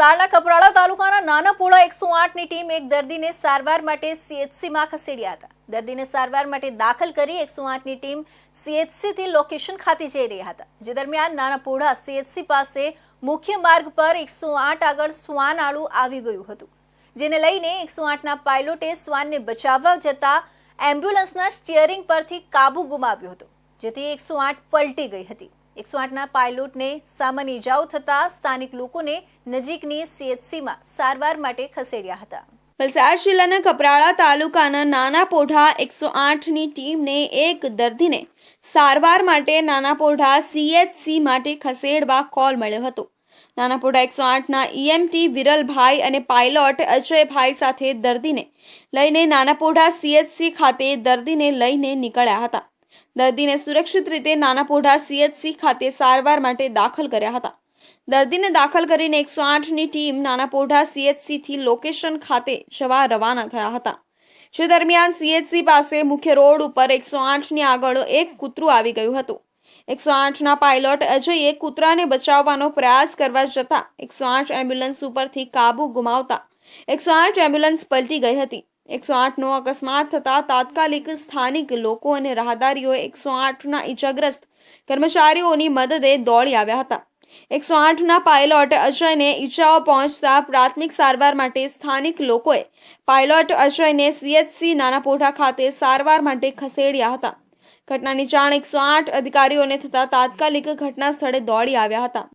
વલસાડના કપરાળા તાલુકાના નાનાપોળા એકસો આઠની ટીમ એક દર્દીને સારવાર માટે સીએચસીમાં ખસેડ્યા હતા. દર્દીને સારવાર માટે દાખલ કરી એકસો આઠની ટીમ સીએચસીથી લોકેશન ખાતે જઈ રહ્યા હતા, જે દરમિયાન નાનાપોળા સીએચસી પાસે મુખ્ય માર્ગ પર એકસો આઠ આગળ શ્વાન આળું આવી ગયું હતું, જેને લઈને એકસો આઠના પાયલોટે શ્વાનને બચાવવા જતા એમ્બ્યુલન્સના સ્ટિયરિંગ પરથી કાબુ ગુમાવ્યો હતો, જેથી એકસો આઠ પલટી ગઈ હતી. એકસો આઠના પાયલોટને સામાન્ય ઇજાઓ થતા સ્થાનિક લોકોને નજીકની સીએચસીમાં સારવાર માટે ખસેડ્યા હતા. વલસાડ જિલ્લાના કપરાળા તાલુકાના નાના પોઢા એકસો આઠની ટીમને એક દર્દીને સારવાર માટે નાના પોઢા સીએચસી માટે ખસેડવા કોલ મળ્યો હતો. નાના પોઢા એકસો આઠના ઈએમટી વિરલભાઈ અને પાયલોટ અજયભાઈ સાથે દર્દીને લઈને નાના પોઢા સીએચસી ખાતે દર્દીને લઈને નીકળ્યા હતા. દર્દીને સુરક્ષિત રીતે નાના પોઢા સીએચસી ખાતે સારવાર માટે દાખલ કર્યા હતા. દર્દીને દાખલ કરીને એકસો આઠની ટીમ નાના પોઢા સીએચસી થી લોકેશન ખાતે જવા રવાના થયા હતા. જે દરમિયાન સીએચસી પાસે મુખ્ય રોડ ઉપર એકસો આઠની આગળ એક કૂતરું આવી ગયું હતું. એકસો આઠના પાયલોટ અજયે કૂતરાને બચાવવાનો પ્રયાસ કરવા જતા એકસો આઠ એમ્બ્યુલન્સ ઉપરથી કાબુ ગુમાવતા એકસો આઠ એમ્બ્યુલન્સ પલટી ગઈ હતી. એકસો આઠનો અકસ્માત થતા તાત્કાલિક સ્થાનિક લોકો અને રાહદારીઓ એકસો આઠના ઈજાગ્રસ્ત કર્મચારીઓની મદદે દોડી આવ્યા હતા. એકસો આઠના પાયલોટ અજયને ઈજાઓ પહોંચતા પ્રાથમિક સારવાર માટે સ્થાનિક લોકોએ પાયલોટ અજયને સીએચસી નાના પોઢા ખાતે સારવાર માટે ખસેડ્યા હતા. ઘટનાની જાણ એકસો આઠ અધિકારીઓને થતા તાત્કાલિક ઘટના સ્થળે દોડી આવ્યા હતા.